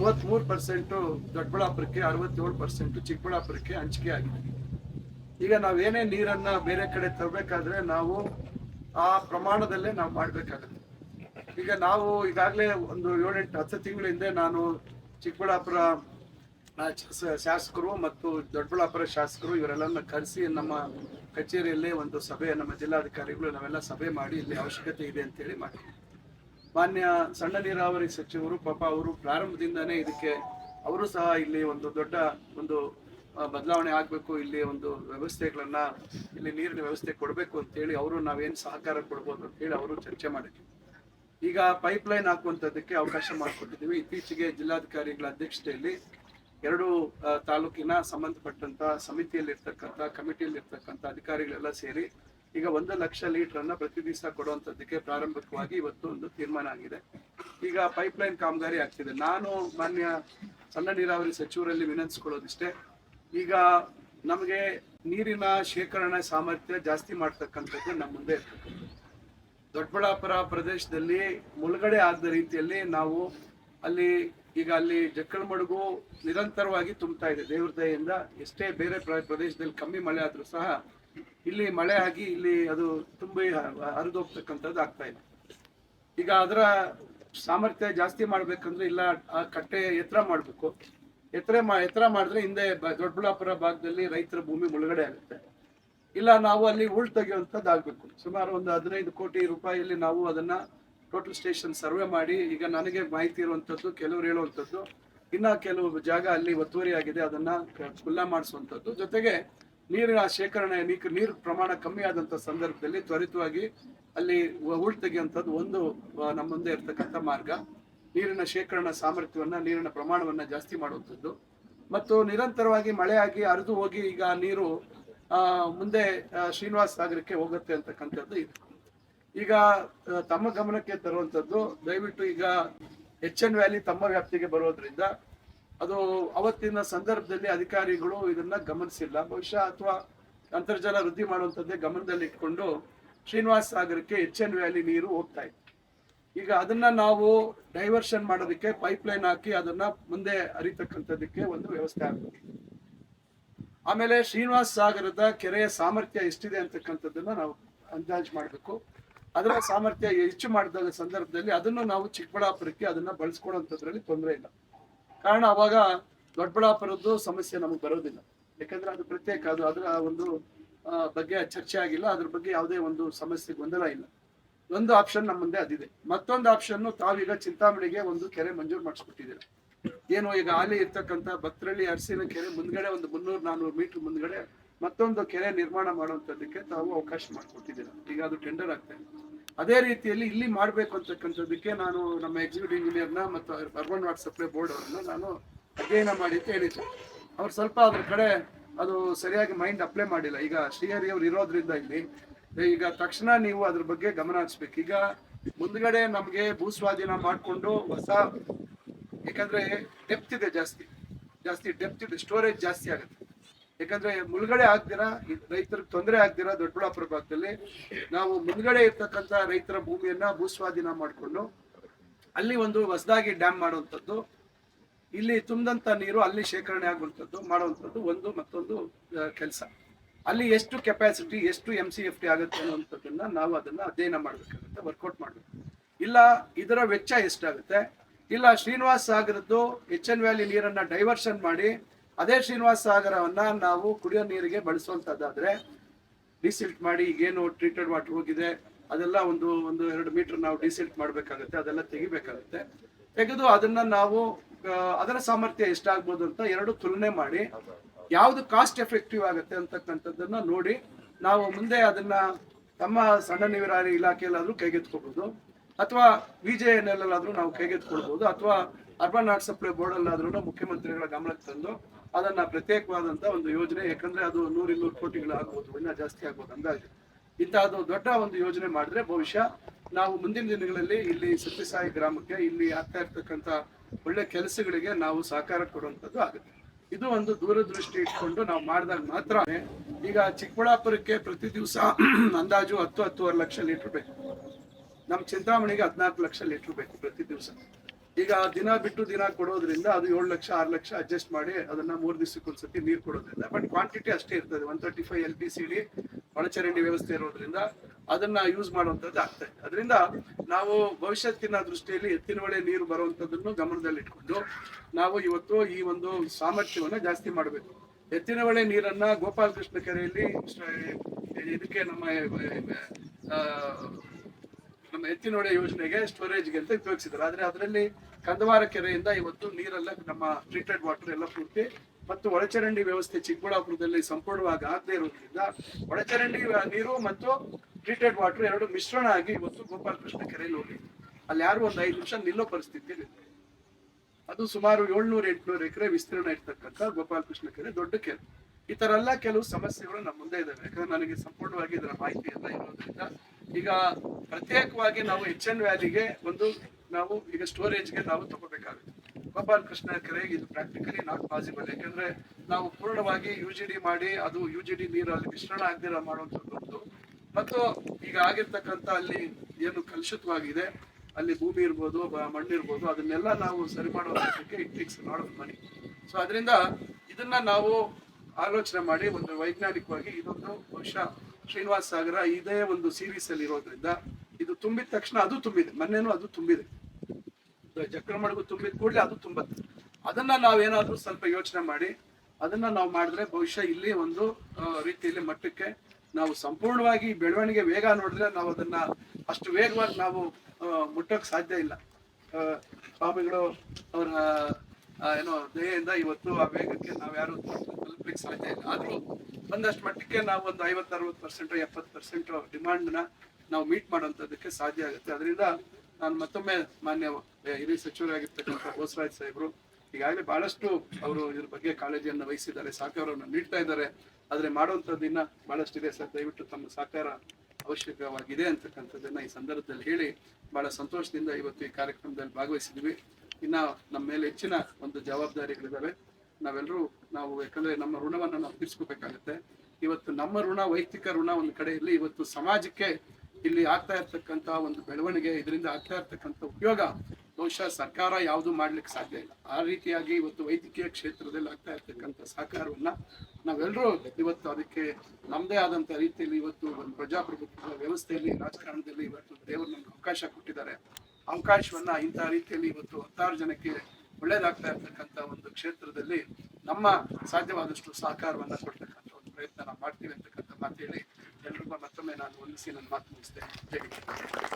ಮೂವತ್ಮೂರು ಪರ್ಸೆಂಟು ದೊಡ್ಡಬಳ್ಳಾಪುರಕ್ಕೆ, ಅರವತ್ತೇಳು ಪರ್ಸೆಂಟು ಚಿಕ್ಕಬಳ್ಳಾಪುರಕ್ಕೆ ಹಂಚಿಕೆ ಆಗಿದೆ. ಈಗ ನಾವೇನೇ ನೀರನ್ನ ಬೇರೆ ಕಡೆ ತರಬೇಕಾದ್ರೆ ನಾವು ಆ ಪ್ರಮಾಣದಲ್ಲೇ ನಾವು ಮಾಡಬೇಕಾಗುತ್ತೆ. ಈಗ ನಾವು ಈಗಾಗಲೇ ಒಂದು ಏಳೆಂಟು, ಹತ್ತು ತಿಂಗಳ ಹಿಂದೆ ನಾನು ಚಿಕ್ಕಬಳ್ಳಾಪುರ ಶಾಸಕರು ಮತ್ತು ದೊಡ್ಡಬಳ್ಳಾಪುರ ಶಾಸಕರು ಇವರೆಲ್ಲರನ್ನ ಕರೆಸಿ ನಮ್ಮ ಕಚೇರಿಯಲ್ಲೇ ಒಂದು ಸಭೆ ನಮ್ಮ ಜಿಲ್ಲಾಧಿಕಾರಿಗಳು ನಾವೆಲ್ಲ ಸಭೆ ಮಾಡಿ ಇಲ್ಲಿ ಅವಶ್ಯಕತೆ ಇದೆ ಅಂತೇಳಿ ಮಾಡಿದ್ವಿ. ಮಾನ್ಯ ಸಣ್ಣ ನೀರಾವರಿ ಸಚಿವರು ಪಾಪ ಅವರು ಪ್ರಾರಂಭದಿಂದಾನೇ ಇದಕ್ಕೆ ಅವರು ಸಹ ಇಲ್ಲಿ ಒಂದು ದೊಡ್ಡ ಒಂದು ಬದಲಾವಣೆ ಆಗಬೇಕು, ಇಲ್ಲಿ ಒಂದು ವ್ಯವಸ್ಥೆಗಳನ್ನ, ಇಲ್ಲಿ ನೀರಿನ ವ್ಯವಸ್ಥೆ ಕೊಡಬೇಕು ಅಂತೇಳಿ ಅವರು ನಾವೇನು ಸಹಕಾರ ಕೊಡ್ಬೋದು ಅಂತೇಳಿ ಅವರು ಚರ್ಚೆ ಮಾಡಿದ್ವಿ. ಈಗ ಪೈಪ್ ಲೈನ್ ಹಾಕುವಂಥದ್ದಕ್ಕೆ ಅವಕಾಶ ಮಾಡಿಕೊಟ್ಟಿದ್ದೀವಿ. ಇತ್ತೀಚೆಗೆ ಜಿಲ್ಲಾಧಿಕಾರಿಗಳ ಅಧ್ಯಕ್ಷತೆಯಲ್ಲಿ ಎರಡು ತಾಲೂಕಿನ ಸಂಬಂಧಪಟ್ಟಂತ ಸಮಿತಿಯಲ್ಲಿರ್ತಕ್ಕಂಥ ಕಮಿಟಿಯಲ್ಲಿರ್ತಕ್ಕಂಥ ಅಧಿಕಾರಿಗಳೆಲ್ಲ ಸೇರಿ ಈಗ ಒಂದು ಲಕ್ಷ ಲೀಟರ್ ಪ್ರತಿ ದಿವಸ ಕೊಡುವಂತದ್ದಕ್ಕೆ ಪ್ರಾರಂಭಿಕವಾಗಿ ಇವತ್ತು ಒಂದು ತೀರ್ಮಾನ ಆಗಿದೆ. ಈಗ ಪೈಪ್ ಲೈನ್ ಕಾಮಗಾರಿ ಆಗ್ತಿದೆ. ನಾನು ಮಾನ್ಯ ಸಣ್ಣ ನೀರಾವರಿ ಸಚಿವರಲ್ಲಿ ವಿನಂತಿಸ್ಕೊಳ್ಳೋದಿಷ್ಟೇ, ಈಗ ನಮಗೆ ನೀರಿನ ಶೇಖರಣೆ ಸಾಮರ್ಥ್ಯ ಜಾಸ್ತಿ ಮಾಡ್ತಕ್ಕಂಥದ್ದು ನಮ್ಮ ಮುಂದೆ ಇರ್ತಕ್ಕಂಥದ್ದು ದೊಡ್ಡಬಳ್ಳಾಪುರ ಪ್ರದೇಶದಲ್ಲಿ ಮುಳುಗಡೆ ಆಗದ ರೀತಿಯಲ್ಲಿ ನಾವು ಅಲ್ಲಿ, ಈಗ ಅಲ್ಲಿ ಜಕ್ಕಳಮಡುಗು ನಿರಂತರವಾಗಿ ತುಂಬ್ತಾ ಇದೆ ದೇವ್ರ ದಯೆಯಿಂದ. ಎಷ್ಟೇ ಬೇರೆ ಪ್ರ- ಪ್ರದೇಶದಲ್ಲಿ ಕಮ್ಮಿ ಮಳೆ ಆದ್ರೂ ಸಹ ಇಲ್ಲಿ ಮಳೆ ಆಗಿ ಇಲ್ಲಿ ಅದು ತುಂಬಿ ಹರಿದೋಗ್ತಕ್ಕಂಥದ್ದು ಆಗ್ತಾ ಇದೆ. ಈಗ ಅದರ ಸಾಮರ್ಥ್ಯ ಜಾಸ್ತಿ ಮಾಡ್ಬೇಕಂದ್ರೆ ಇಲ್ಲ, ಆ ಕಟ್ಟೆ ಎತ್ತರ ಮಾಡಬೇಕು. ಎತ್ತರ ಎತ್ತರ ಮಾಡಿದ್ರೆ ಹಿಂದೆ ದೊಡ್ಡಬಳ್ಳಾಪುರ ಭಾಗದಲ್ಲಿ ರೈತರ ಭೂಮಿ ಮುಳುಗಡೆ ಆಗುತ್ತೆ. ಇಲ್ಲ, ನಾವು ಅಲ್ಲಿ ಉಳ್ ತೆಗೆಯುವಂಥದ್ದು ಆಗ್ಬೇಕು ಸುಮಾರು ಒಂದು ಹದಿನೈದು ಕೋಟಿ ರೂಪಾಯಿಯಲ್ಲಿ ನಾವು ಅದನ್ನ ಟೋಟಲ್ ಸ್ಟೇಷನ್ ಸರ್ವೆ ಮಾಡಿ, ಈಗ ನನಗೆ ಮಾಹಿತಿ ಇರುವಂಥದ್ದು, ಕೆಲವರು ಹೇಳುವಂಥದ್ದು, ಇನ್ನ ಕೆಲವು ಜಾಗ ಅಲ್ಲಿ ಒತ್ತುವರಿ ಆಗಿದೆ, ಅದನ್ನ ಖುಲ್ಲಾ ಮಾಡಿಸುವಂಥದ್ದು. ಜೊತೆಗೆ ನೀರಿನ ಶೇಖರಣೆ ನೀರು ಪ್ರಮಾಣ ಕಮ್ಮಿ ಆದಂತ ಸಂದರ್ಭದಲ್ಲಿ ತ್ವರಿತವಾಗಿ ಅಲ್ಲಿ ಉಳ್ ಒಂದು ನಮ್ಮ ಮುಂದೆ ಇರ್ತಕ್ಕಂಥ ಮಾರ್ಗ. ನೀರಿನ ಶೇಖರಣಾ ಸಾಮರ್ಥ್ಯವನ್ನ, ನೀರಿನ ಪ್ರಮಾಣವನ್ನ ಜಾಸ್ತಿ ಮಾಡುವಂಥದ್ದು. ಮತ್ತು ನಿರಂತರವಾಗಿ ಮಳೆಯಾಗಿ ಹರಿದು ಹೋಗಿ ಈಗ ನೀರು ಮುಂದೆ ಶ್ರೀನಿವಾಸ ಸಾಗರಕ್ಕೆ ಹೋಗುತ್ತೆ ಅಂತಕ್ಕಂಥದ್ದು ಇದೆ. ಈಗ ತಮ್ಮ ಗಮನಕ್ಕೆ ತರುವಂಥದ್ದು, ದಯವಿಟ್ಟು ಈಗ ಎಚ್ ಎನ್ ವ್ಯಾಲಿ ತಮ್ಮ ವ್ಯಾಪ್ತಿಗೆ ಬರೋದ್ರಿಂದ ಅದು ಅವತ್ತಿನ ಸಂದರ್ಭದಲ್ಲಿ ಅಧಿಕಾರಿಗಳು ಇದನ್ನ ಗಮನಿಸಿಲ್ಲ. ಬಹುಶಃ ಅಥವಾ ಅಂತರ್ಜಲ ವೃದ್ಧಿ ಮಾಡುವಂಥದ್ದೇ ಗಮನದಲ್ಲಿ ಇಟ್ಕೊಂಡು ಶ್ರೀನಿವಾಸ ಸಾಗರಕ್ಕೆ ಎಚ್ ಎನ್ ವ್ಯಾಲಿ ನೀರು ಹೋಗ್ತಾ ಇತ್ತು. ಈಗ ಅದನ್ನ ನಾವು ಡೈವರ್ಷನ್ ಮಾಡೋದಕ್ಕೆ ಪೈಪ್ ಲೈನ್ ಹಾಕಿ ಅದನ್ನ ಮುಂದೆ ಹರಿತಕ್ಕಂಥದ್ದಕ್ಕೆ ಒಂದು ವ್ಯವಸ್ಥೆ ಆಗಬೇಕು. ಆಮೇಲೆ ಶ್ರೀನಿವಾಸ ಸಾಗರದ ಕೆರೆಯ ಸಾಮರ್ಥ್ಯ ಎಷ್ಟಿದೆ ಅಂತಕ್ಕಂಥದ್ದನ್ನ ನಾವು ಅಂದಾಜು ಮಾಡಬೇಕು. ಅದರ ಸಾಮರ್ಥ್ಯ ಹೆಚ್ಚು ಮಾಡಿದ ಸಂದರ್ಭದಲ್ಲಿ ಅದನ್ನು ನಾವು ಚಿಕ್ಕಬಳ್ಳಾಪುರಕ್ಕೆ ಅದನ್ನ ಬಳಸ್ಕೊಳ್ಳೋಂಥದ್ರಲ್ಲಿ ತೊಂದರೆ ಇಲ್ಲ. ಕಾರಣ ಅವಾಗ ದೊಡ್ಡಬಳ್ಳಾಪುರದ್ದು ಸಮಸ್ಯೆ ನಮಗೆ ಬರೋದಿಲ್ಲ. ಯಾಕಂದ್ರೆ ಅದು ಪ್ರತ್ಯೇಕ, ಅದು ಅದರ ಒಂದು ಬಗ್ಗೆ ಚರ್ಚೆ ಆಗಿಲ್ಲ, ಅದ್ರ ಬಗ್ಗೆ ಯಾವುದೇ ಒಂದು ಸಮಸ್ಯೆ ಗೊಂದಲ ಇಲ್ಲ. ಒಂದು ಆಪ್ಷನ್ ನಮ್ಮ ಮುಂದೆ ಅದಿದೆ. ಮತ್ತೊಂದು ಆಪ್ಷನ್ ತಾವೀಗ ಚಿಂತಾಮಣಿಗೆ ಒಂದು ಕೆರೆ ಮಂಜೂರು ಮಾಡಿಸ್ಬಿಟ್ಟಿದ್ದೀರಾ ಏನು ಈಗ ಆಲಿ ಇರ್ತಕ್ಕಂಥ ಭಕ್ತರಳ್ಳಿ ಅರಸಿನ ಕೆರೆ ಮುಂದ್ಗಡೆ ಒಂದು ಮುನ್ನೂರು ನಾನ್ನೂರು ಮೀಟರ್ ಮುಂದ್ಗಡೆ ಮತ್ತೊಂದು ಕೆರೆ ನಿರ್ಮಾಣ ಮಾಡುವಂಥದ್ದಕ್ಕೆ ತಾವು ಅವಕಾಶ ಮಾಡಿಕೊಟ್ಟಿದ್ದೀರಾ. ಈಗ ಅದು ಟೆಂಡರ್ ಆಗ್ತಾ ಇದೆ. ಅದೇ ರೀತಿಯಲ್ಲಿ ಇಲ್ಲಿ ಮಾಡಬೇಕು ಅಂತಕ್ಕಂಥದ್ದಕ್ಕೆ ನಾನು ನಮ್ಮ ಎಕ್ಸಿಕ್ಯೂಟಿವ್ ಇಂಜಿನಿಯರ್ನ ಮತ್ತು ಅರ್ಬನ್ ವಾಟರ್ ಸಪ್ಲೈ ಬೋರ್ಡ್ ಅವ್ರನ್ನ ನಾನು ಅಧ್ಯಯನ ಮಾಡಿ ಅಂತ ಹೇಳಿದ್ದೆ. ಅವ್ರು ಸ್ವಲ್ಪ ಅದ್ರ ಕಡೆ ಅದು ಸರಿಯಾಗಿ ಮೈಂಡ್ ಅಪ್ಲೈ ಮಾಡಿಲ್ಲ. ಈಗ ಶ್ರೀಹರಿ ಅವ್ರು ಇರೋದ್ರಿಂದ ಇಲ್ಲಿ. ಈಗ ತಕ್ಷಣ ನೀವು ಅದ್ರ ಬಗ್ಗೆ ಗಮನ ಹರಿಸ್ಬೇಕು. ಈಗ ಮುಂದ್ಗಡೆ ನಮಗೆ ಭೂಸ್ವಾಧೀನ ಮಾಡಿಕೊಂಡು ಹೊಸ ಯಾಕಂದ್ರೆ ಡೆಪ್ತ್ ಇದೆ ಜಾಸ್ತಿ. ಜಾಸ್ತಿ ಡೆಪ್ತ್ ಇದೆ ಸ್ಟೋರೇಜ್ ಜಾಸ್ತಿ ಆಗುತ್ತೆ. ಯಾಕಂದ್ರೆ ಮುಳುಗಡೆ ಆಗ್ದಿರಾ ರೈತರಿಗೆ ತೊಂದರೆ ಆಗ್ದಿರಾ ದೊಡ್ಡಬಳ್ಳಾಪುರ ಭಾಗದಲ್ಲಿ, ನಾವು ಮುಂದ್ಗಡೆ ಇರ್ತಕ್ಕಂಥ ರೈತರ ಭೂಮಿಯನ್ನ ಭೂಸ್ವಾಧೀನ ಮಾಡಿಕೊಂಡು ಅಲ್ಲಿ ಒಂದು ಹೊಸದಾಗಿ ಡ್ಯಾಮ್ ಮಾಡುವಂಥದ್ದು, ಇಲ್ಲಿ ತುಂಬಿದಂಥ ನೀರು ಅಲ್ಲಿ ಶೇಖರಣೆ ಆಗುವಂಥದ್ದು, ಮಾಡುವಂಥದ್ದು ಒಂದು ಮತ್ತೊಂದು ಕೆಲಸ. ಅಲ್ಲಿ ಎಷ್ಟು ಕೆಪಾಸಿಟಿ ಎಷ್ಟು ಎಂ ಸಿ ಎಫ್ ಟಿ ಆಗುತ್ತೆ ಅನ್ನುವಂಥದ್ದನ್ನ ನಾವು ಅದನ್ನ ಅಧ್ಯಯನ ಮಾಡಬೇಕಾಗುತ್ತೆ ವರ್ಕೌಟ್ ಮಾಡಬೇಕು. ಇಲ್ಲ, ಇದರ ವೆಚ್ಚ ಎಷ್ಟಾಗುತ್ತೆ? ಇಲ್ಲ, ಶ್ರೀನಿವಾಸ್ ಸಾಗರದ್ದು ಎಚ್ ಎನ್ ವ್ಯಾಲಿ ನೀರನ್ನ ಡೈವರ್ಷನ್ ಮಾಡಿ ಅದೇ ಶ್ರೀನಿವಾಸ ಸಾಗರವನ್ನ ನಾವು ಕುಡಿಯೋ ನೀರಿಗೆ ಬಳಸುವಂತದ್ದಾದ್ರೆ, ಡಿಸಿಲ್ಟ್ ಮಾಡಿ ಈಗೇನು ಟ್ರೀಟೆಡ್ ವಾಟರ್ ಹೋಗಿದೆ, ಅದೆಲ್ಲ ಒಂದು ಒಂದು ಎರಡು ಮೀಟರ್ ನಾವು ಡಿಸಿಲ್ಟ್ ಮಾಡಬೇಕಾಗುತ್ತೆ, ಅದೆಲ್ಲ ತೆಗಿಬೇಕಾಗುತ್ತೆ. ತೆಗೆದು ಅದನ್ನ ನಾವು ಅದರ ಸಾಮರ್ಥ್ಯ ಎಷ್ಟಾಗ್ಬೋದು ಅಂತ ಎರಡು ತುಲನೆ ಮಾಡಿ, ಯಾವುದು ಕಾಸ್ಟ್ ಎಫೆಕ್ಟಿವ್ ಆಗುತ್ತೆ ಅಂತಕ್ಕಂಥದ್ದನ್ನ ನೋಡಿ, ನಾವು ಮುಂದೆ ಅದನ್ನ ತಮ್ಮ ಸಣ್ಣ ನೀರಾವರಿ ಇಲಾಖೆಯಲ್ಲಾದ್ರೂ ಕೈಗೆತ್ಕೋಬಹುದು ಅಥವಾ ವಿಜೆಎನ್ಎಲ್ಲಾದ್ರೂ ನಾವು ಕೈಗೆತ್ಕೊಳ್ಬಹುದು ಅಥವಾ ಅರ್ಬನ್ ವಾಟರ್ ಸಪ್ಲೈ ಬೋರ್ಡ್ ಅಲ್ಲಾದ್ರೂ ಮುಖ್ಯಮಂತ್ರಿಗಳ ಗಮನಕ್ಕೆ ತಂದು ಅದನ್ನ ಪ್ರತ್ಯೇಕವಾದಂತ ಒಂದು ಯೋಜನೆ, ಯಾಕಂದ್ರೆ ಅದು ನೂರ ಇನ್ನೂರು ಕೋಟಿಗಳು ಆಗ್ಬೋದು, ಇನ್ನ ಜಾಸ್ತಿ ಆಗ್ಬೋದು ಅಂದಾಜು. ಇಂತಹದ್ದು ದೊಡ್ಡ ಒಂದು ಯೋಜನೆ ಮಾಡಿದ್ರೆ ಬಹುಶಃ ನಾವು ಮುಂದಿನ ದಿನಗಳಲ್ಲಿ ಇಲ್ಲಿ ಸತ್ಯಸಾಯಿ ಗ್ರಾಮಕ್ಕೆ ಇಲ್ಲಿ ಆಗ್ತಾ ಇರ್ತಕ್ಕಂಥ ಒಳ್ಳೆ ಕೆಲಸಗಳಿಗೆ ನಾವು ಸಹಕಾರ ಕೊಡುವಂಥದ್ದು ಆಗುತ್ತೆ. ಇದು ಒಂದು ದೂರದೃಷ್ಟಿ ಇಟ್ಕೊಂಡು ನಾವು ಮಾಡಿದಾಗ ಮಾತ್ರ ಈಗ ಚಿಕ್ಕಬಳ್ಳಾಪುರಕ್ಕೆ ಪ್ರತಿ ದಿವಸ ಅಂದಾಜು ಹತ್ತು ಹತ್ತುವರೆ ಲಕ್ಷ ಲೀಟರ್ ಬೇಕು. ನಮ್ಮ ಚಿಂತಾಮಣಿಗೆ ಹದಿನಾಲ್ಕು ಲಕ್ಷ ಲೀಟರ್ ಬೇಕು ಪ್ರತಿ ದಿವಸ. ಈಗ ದಿನ ಬಿಟ್ಟು ದಿನ ಕೊಡೋದ್ರಿಂದ ಅದು ಏಳು ಲಕ್ಷ, ಆರು ಲಕ್ಷ ಅಡ್ಜಸ್ಟ್ ಮಾಡಿ ಅದನ್ನ ಮೂರು ದಿವಸಕ್ಕೊಂದ್ಸತಿ ನೀರು ಕೊಡೋದ್ರಿಂದ. ಬಟ್ ಕ್ವಾಂಟಿಟಿ ಅಷ್ಟೇ ಇರ್ತದೆ. One thirty five L P C D ಒಳಚರಂಡಿ ವ್ಯವಸ್ಥೆ ಇರೋದ್ರಿಂದ ಅದನ್ನ ಯೂಸ್ ಮಾಡುವಂತದ್ದು ಆಗ್ತಾ ಅದರಿಂದ ನಾವು ಭವಿಷ್ಯತ್ತಿನ ದೃಷ್ಟಿಯಲ್ಲಿ ಎತ್ತಿನ ಹೊಳೆ ನೀರು ಬರುವಂತದ್ದನ್ನು ಗಮನದಲ್ಲಿಟ್ಕೊಂಡು ನಾವು ಇವತ್ತು ಈ ಒಂದು ಸಾಮರ್ಥ್ಯವನ್ನು ಜಾಸ್ತಿ ಮಾಡಬೇಕು. ಎತ್ತಿನ ಹೊಳೆ ನೀರನ್ನ ಗೋಪಾಲಕೃಷ್ಣ ಕೆರೆಯಲ್ಲಿ ಇದಕ್ಕೆ ನಮ್ಮ ನಮ್ಮ ಎತ್ತಿನೊಡೆ ಯೋಜನೆಗೆ ಸ್ಟೋರೇಜ್ಗೆ ಅಂತ ಉಪಯೋಗಿಸಿದ್ರು ಆದರೆ ಅದರಲ್ಲಿ ಕಂದವಾರ ಕೆರೆಯಿಂದ ಇವತ್ತು ನೀರೆಲ್ಲ ನಮ್ಮ ಟ್ರೀಟೆಡ್ ವಾಟರ್ ಎಲ್ಲ ಪೂರ್ತಿ ಮತ್ತು ಒಳಚರಂಡಿ ವ್ಯವಸ್ಥೆ ಚಿಕ್ಕಬಳ್ಳಾಪುರದಲ್ಲಿ ಸಂಪೂರ್ಣವಾಗಿ ಆಗದೆ ಇರೋದ್ರಿಂದ ಒಳಚರಂಡಿ ನೀರು ಮತ್ತು ಟ್ರೀಟೆಡ್ ವಾಟರ್ ಎರಡು ಮಿಶ್ರಣ ಆಗಿ ಇವತ್ತು ಗೋಪಾಲಕೃಷ್ಣ ಕೆರೆಯಲ್ಲಿ ಹೋಗಿ ಅಲ್ಲಿ ಯಾರು ಒಂದು ಐದು ನಿಮಿಷ ನಿಲ್ಲೋ ಪರಿಸ್ಥಿತಿ ಅದು ಸುಮಾರು ಏಳ್ನೂರ ಎಂಟ್ನೂರು ಎಕರೆ ವಿಸ್ತೀರ್ಣ ಇರ್ತಕ್ಕಂಥ ಗೋಪಾಲಕೃಷ್ಣ ಕೆರೆ, ದೊಡ್ಡ ಕೆರೆ. ಈ ತರ ಎಲ್ಲ ಕೆಲವು ಸಮಸ್ಯೆಗಳು ನಮ್ಮ ಮುಂದೆ ಇದಾವೆ. ಯಾಕಂದ್ರೆ ನನಗೆ ಸಂಪೂರ್ಣವಾಗಿ ಇದರ ಮಾಹಿತಿ ಎಲ್ಲ ಇರೋದ್ರಿಂದ ಈಗ ಪ್ರತ್ಯೇಕವಾಗಿ ನಾವು ಎಚ್ ಎನ್ ವ್ಯಾಲಿಗೆ ಒಂದು ನಾವು ಈಗ ಸ್ಟೋರೇಜ್ಗೆ ನಾವು ತಗೋಬೇಕಾಗುತ್ತೆ. ಗೋಪಾಲಕೃಷ್ಣ ಕೆರೆ ಇದು ಪ್ರಾಕ್ಟಿಕಲಿ ನಾಟ್ ಪಾಸಿಬಲ್ ಯಾಕಂದ್ರೆ ನಾವು ಪೂರ್ಣವಾಗಿ ಯು ಜಿ ಡಿ ಮಾಡಿ ಅದು ಯು ಜಿ ಡಿ ನೀರು ಅಲ್ಲಿ ಮಿಶ್ರಣ ಆಗದಿರ ಮಾಡುವಂಥದ್ದು ಒಂದು. ಮತ್ತು ಈಗ ಆಗಿರ್ತಕ್ಕಂಥ ಅಲ್ಲಿ ಏನು ಕಲುಷಿತವಾಗಿದೆ, ಅಲ್ಲಿ ಭೂಮಿ ಇರ್ಬೋದು, ಬ- ಮಣ್ಣು ಇರ್ಬೋದು, ಅದನ್ನೆಲ್ಲ ನಾವು ಸರಿ ಮಾಡುವುದಕ್ಕೆ it takes lot of money so ಅದರಿಂದ ಇದನ್ನ ನಾವು ಆಲೋಚನೆ ಮಾಡಿ ಒಂದು ವೈಜ್ಞಾನಿಕವಾಗಿ ಇದೊಂದು ಬಹುಶಃ ಶ್ರೀನಿವಾಸ್ ಸಾಗರ ಇದೇ ಒಂದು ಸೀರೀಸ್ ಅಲ್ಲಿ ಇರೋದ್ರಿಂದ ಇದು ತುಂಬಿದ ತಕ್ಷಣ ಅದು ತುಂಬಿದೆ. ಮೊನ್ನೆನೂ ಅದು ತುಂಬಿದೆ. ಚಕ್ರಮಣಗು ತುಂಬಿದ ಕೂಡಲೇ ಅದು ತುಂಬುತ್ತೆ. ಅದನ್ನ ನಾವೇನಾದ್ರೂ ಸ್ವಲ್ಪ ಯೋಚನೆ ಮಾಡಿ, ಅದನ್ನ ನಾವು ಮಾಡಿದ್ರೆ ಬಹುಶಃ ಇಲ್ಲಿ ಒಂದು ರೀತಿಯಲ್ಲಿ ಮಟ್ಟಕ್ಕೆ ನಾವು ಸಂಪೂರ್ಣವಾಗಿ ಬೆಳವಣಿಗೆ ವೇಗ ನೋಡಿದ್ರೆ ನಾವು ಅದನ್ನ ಅಷ್ಟು ವೇಗವಾಗಿ ನಾವು ಮುಟ್ಟೋಕೆ ಸಾಧ್ಯ ಇಲ್ಲ. ಸ್ವಾಮಿಗಳು ಅವರ ಏನೋ ದಯೆಯಿಂದ ಇವತ್ತು ಆ ವೇಗಕ್ಕೆ ನಾವು ಯಾರು ತಲುಪಲಿಕ್ಕೆ ಸಾಧ್ಯ ಇಲ್ಲ. ಆದ್ರೂ ಒಂದಷ್ಟು ಮಟ್ಟಕ್ಕೆ ನಾವು ಒಂದು ಐವತ್ತು, ಅರವತ್ತು ಪರ್ಸೆಂಟ್, ಎಪ್ಪತ್ತು ಪರ್ಸೆಂಟ್ ಡಿಮಾಂಡ್ನ ನಾವು ಮೀಟ್ ಮಾಡುವಂಥದ್ದಕ್ಕೆ ಸಾಧ್ಯ ಆಗುತ್ತೆ. ಅದರಿಂದ ನಾನು ಮತ್ತೊಮ್ಮೆ ಮಾನ್ಯ ಹಿರಿಯ ಸಚಿವರಾಗಿರ್ತಕ್ಕಂಥ ಬೋಸರಾಜ್ ಸಾಹೇಬರು, ಈಗಾಗಲೇ ಬಹಳಷ್ಟು ಅವರು ಇದ್ರ ಬಗ್ಗೆ ಕಾಳಜಿಯನ್ನು ವಹಿಸಿದ್ದಾರೆ, ಸಹಕಾರವನ್ನು ನೀಡ್ತಾ ಇದ್ದಾರೆ. ಆದರೆ ಮಾಡುವಂಥದ್ದು ಬಹಳಷ್ಟಿದೆ ಸರ್. ದಯವಿಟ್ಟು ತಮ್ಮ ಸಹಕಾರ ಅವಶ್ಯಕವಾಗಿದೆ ಅಂತಕ್ಕಂಥದ್ದನ್ನು ಈ ಸಂದರ್ಭದಲ್ಲಿ ಹೇಳಿ ಬಹಳ ಸಂತೋಷದಿಂದ ಇವತ್ತು ಈ ಕಾರ್ಯಕ್ರಮದಲ್ಲಿ ಭಾಗವಹಿಸಿದ್ವಿ ಇನ್ನ ನಮ್ಮ ಮೇಲೆ ಹೆಚ್ಚಿನ ಒಂದು ಜವಾಬ್ದಾರಿಗಳಿದಾವೆ ನಾವೆಲ್ಲರೂ ನಾವು ಯಾಕಂದ್ರೆ ನಮ್ಮ ಋಣವನ್ನು ನಾವು ತೀರ್ಸ್ಕೋಬೇಕಾಗತ್ತೆ. ಇವತ್ತು ನಮ್ಮ ಋಣ, ವೈಯಕ್ತಿಕ ಋಣ ಒಂದು ಕಡೆ ಇವತ್ತು ಸಮಾಜಕ್ಕೆ ಇಲ್ಲಿ ಆಗ್ತಾ ಇರ್ತಕ್ಕಂತ ಒಂದು ಬೆಳವಣಿಗೆ, ಇದರಿಂದ ಆಗ್ತಾ ಇರ್ತಕ್ಕಂಥ ಉಪಯೋಗ ಬಹುಶಃ ಸರ್ಕಾರ ಯಾವುದು ಮಾಡ್ಲಿಕ್ಕೆ ಸಾಧ್ಯ ಇಲ್ಲ. ಆ ರೀತಿಯಾಗಿ ಇವತ್ತು ವೈದ್ಯಕೀಯ ಕ್ಷೇತ್ರದಲ್ಲಿ ಆಗ್ತಾ ಇರ್ತಕ್ಕಂಥ ಸಹಕಾರವನ್ನ ನಾವೆಲ್ಲರೂ ಇವತ್ತು ಅದಕ್ಕೆ ನಮ್ಮದೇ ಆದಂತ ರೀತಿಯಲ್ಲಿ ಇವತ್ತು ಒಂದು ಪ್ರಜಾಪ್ರಭುತ್ವ ವ್ಯವಸ್ಥೆಯಲ್ಲಿ, ರಾಜಕಾರಣದಲ್ಲಿ ಇವತ್ತು ದೇವರು ನಮ್ಗೆ ಅವಕಾಶ ಕೊಟ್ಟಿದ್ದಾರೆ. ಅವಕಾಶವನ್ನ ಇಂತಹ ರೀತಿಯಲ್ಲಿ ಇವತ್ತು ಹತ್ತಾರು ಜನಕ್ಕೆ ಒಳ್ಳೇದಾಗ್ತಾ ಇರ್ತಕ್ಕಂಥ ಒಂದು ಕ್ಷೇತ್ರದಲ್ಲಿ ನಮ್ಮ ಸಾಧ್ಯವಾದಷ್ಟು ಸಹಕಾರವನ್ನ ಕೊಡ್ತಕ್ಕಂಥ ಒಂದು ಪ್ರಯತ್ನ ನಾವು ಮಾಡ್ತೀವಿ ಅಂತಕ್ಕಂಥ ಮಾತು ಹೇಳಿ ಮತ್ತೊಮ್ಮೆ ನಾನು ವಂದಿಸಿ ನನ್ನ ಮಾತು ಮುಗಿಸ್ತೇನೆ.